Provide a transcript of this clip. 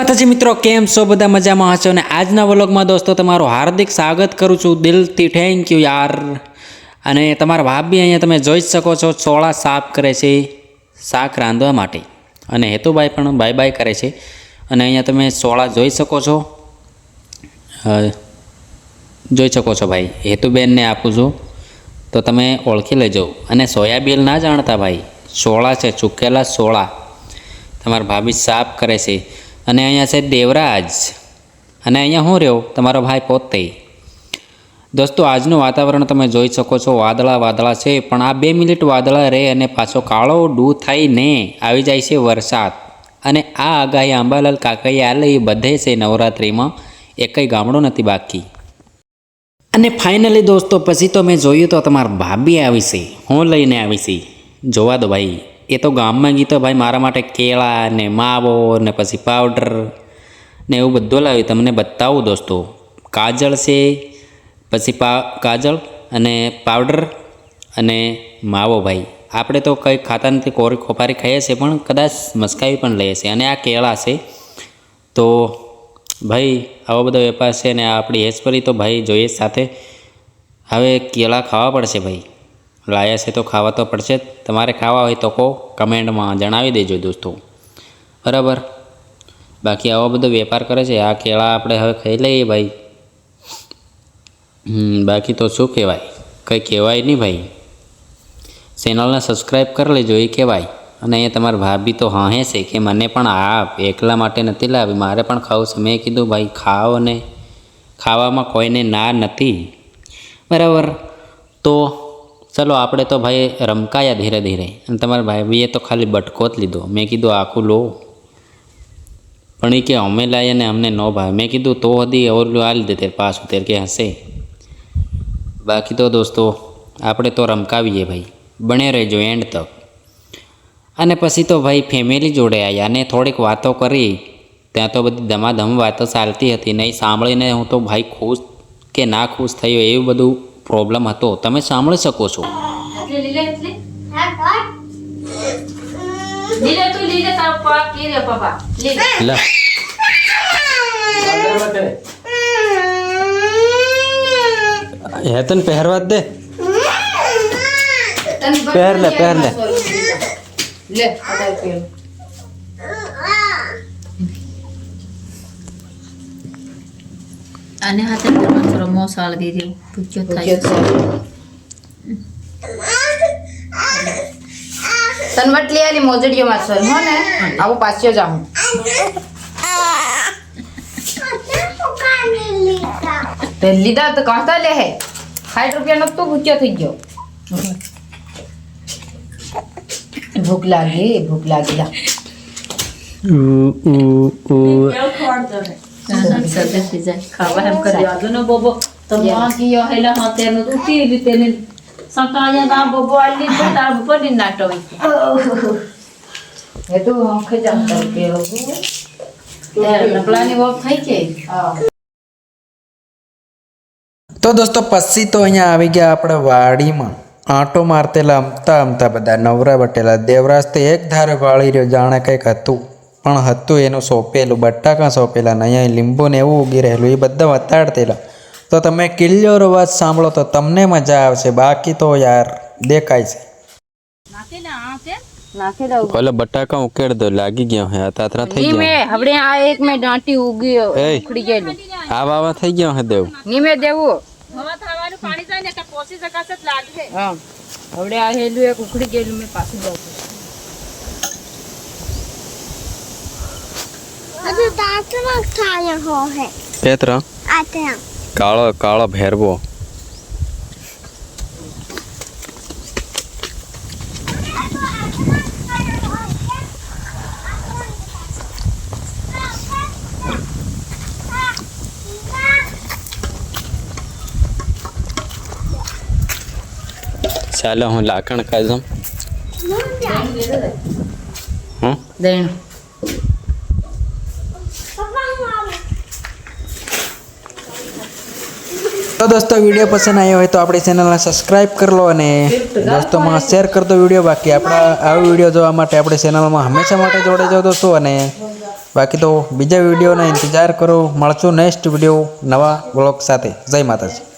માતાજી મિત્રો, કેમ છો? બધા મજામાં હશો? અને આજના વ્લોગમાં દોસ્તો, તમારું હાર્દિક સ્વાગત કરું છું. દિલથી થેન્ક યુ યાર. અને તમારા ભાભી અહીંયા તમે જોઈ જ શકો છો, ચોળા સાફ કરે છે, શાક રાંધવા માટે. અને હેતુભાઈ પણ બાય બાય કરે છે. અને અહીંયા તમે ચોળા જોઈ શકો છો. જોઈ શકો છો ભાઈ. હેતુબેનને આપું છું. તો તમે ઓળખી લેજો. અને સોયાબીન ના જાણતા ભાઈ. સોળા છે, ચૂકેલા સોળા તમારા ભાભી સાફ કરે છે. અને અહીંયા છે દેવરાજ. અને અહીંયા હું રહ્યો? તમારો ભાઈ પોતે. દોસ્તો, આજનું વાતાવરણ તમે જોઈ શકો છો, વાદળા વાદળા છે, પણ આ બે મિનિટ વાદળા રહે અને પાછો કાળો ડૂ થઈને આવી જાય છે વરસાદ. અને આ આગાહી આંબાલાલ કાકાએ આલે એ બધે છે નવરાત્રિમાં, એકય ગામડું નથી બાકી. અને ફાઇનલી દોસ્તો, પછી તો મેં જોયું તો તમારા ભાભી આવી છે, હું લઈને આવી છે. જોવા દો ભાઈ. એ તો ગામમાં ગીતો, ભાઈ, મારા માટે કેળા ને માવો ને પછી પાવડર ને એવું બધું લાવ્યું. તમને બતાવું દોસ્તો, કાજળ છે, પછી પા, કાજળ અને પાવડર અને માવો ભાઈ. આપણે તો કંઈ ખાતા નથી, કોરી ખોપારી ખાઈએ છીએ, પણ કદાચ મસ્કાવી પણ લઈએ છીએ. અને આ કેળા છે. તો ભાઈ, આવો બધો વેપાર છે ને આ આપણી હેસપરી તો ભાઈ જોઈએ સાથે. હવે કેળા ખાવા પડશે ભાઈ. લાયા છે તો ખાવા તો પડશે જ. તમારે ખાવા હોય તો કહો, કમેન્ટમાં જણાવી દેજો દોસ્તો. બરાબર? બાકી આવો બધો વેપાર કરે છે, આ કેળા આપણે હવે ખાઈ લઈએ ભાઈ. બાકી તો શું કહેવાય? કંઈ કહેવાય નહીં ભાઈ. ચેનલને સબસ્ક્રાઈબ કરી લેજો, એ કહેવાય. અને અહીંયા તમારા ભાભી તો હાહે કે મને પણ આપ એકલા માટે નથી લાવી, મારે પણ ખાવું છે. મેં કીધું, ભાઈ, ખાઓ ને. ખાવામાં કોઈને ના નથી. બરાબર? તો ચલો આપણે તો ભાઈ રમકાયા ધીરે ધીરે. અને તમારા ભાભીએ તો ખાલી બટકો જ લીધો. મેં કીધું આખું લો. પણ એ કે અમે લાવીએ ને અમને ન ભાવે. મેં કીધું તો હદી ઓલું આ લીધે તેર પાછું તેર કે હશે. બાકી તો દોસ્તો, આપણે તો રમકાવીએ ભાઈ. બને રહેજો એન્ડ તક. અને પછી તો ભાઈ ફેમિલી જોડે આવ્યા અને થોડીક વાતો કરી. ત્યાં તો બધી ધમાધમ વાતો ચાલતી હતી નહીં સાંભળીને હું તો ભાઈ ખુશ કે ના ખુશ થયો એવું બધું પ્રોબ્લેમ હતો. તમે સાંભળી શકો છો. એટલે લીલે એટલે? લીલે તું લીલે તારો પગ કે રે બાબા લીલે. લ. હેતન પહેરવા જ દે? તને પહેર લે, પહેર લે. લે અઢાર પહેર. આને હાથે જ થોડો મોસાળ દઈ દેવું ભૂખ્યો થાય તને વટલી આલી મોજડીઓ માં સર હો ને આવું પાછો જાઉં તે લીધા તો કાંતા લે હે સાઠ રૂપિયા નો તું ભૂખ્યો થઈ ગયો ભૂખ લાગી ભૂખ લાગી લા સદે થઈ જાય તો દોસ્તો પછી તો અહીંયા આવી ગયા આપણે વાડીમાં. આંટો મારતેલા અમતા અમતા બધા નવરા બટેલા દેવરાજ તો એક ધારે વાળી રહ્યો જાણે કંઈક હતું. પણ હતું એનું સોંપેલું બટાકા સોંપેલા ને અહીંયા લીંબુ ને એવું ઉગી રહેલું એ બધા વતાડતેલા તો તમે કિલ્લો અવાજ સાંભળો તો તમને મજા આવશે બાકી તો યાર દેખાય છે. ઓલો બટાકા ઉકેડ દો લાગી ગયો હે તાતરા થઈ ગયો નીમે હવે આ એક મે દાંટી ઉગી ઉખડી ગયેલું. આ વાવા થઈ ગયો હે દેવ. ની મેં દેવું હા હવે આ હેલું એક ઉખડી ગયેલું મે પાછું જાઉં ಎತ್ರ ಕಾಳ ಕಾಳ ಭೈರವೋ ಸಾಲ ಹ್ಞೂ ಲಾಕಣ ಕಾಯ್ದಮ್ ಹ್ಞೂ તો દોસ્તો, વીડિયો પસંદ આવ્યો હોય તો આપણી ચેનલને સબસ્ક્રાઈબ કરી લો અને દોસ્તોમાં શેર કરતો વીડિયો. બાકી આપણા આવો વીડિયો જોવા માટે આપણી ચેનલમાં હંમેશા માટે જોડે જાઓ દોસ્તો અને બાકી તો બીજા વિડીયોનો ઇંતજાર કરો. મળશું નેક્સ્ટ વીડિયો નવા વ્લોગ સાથે. જય માતાજી.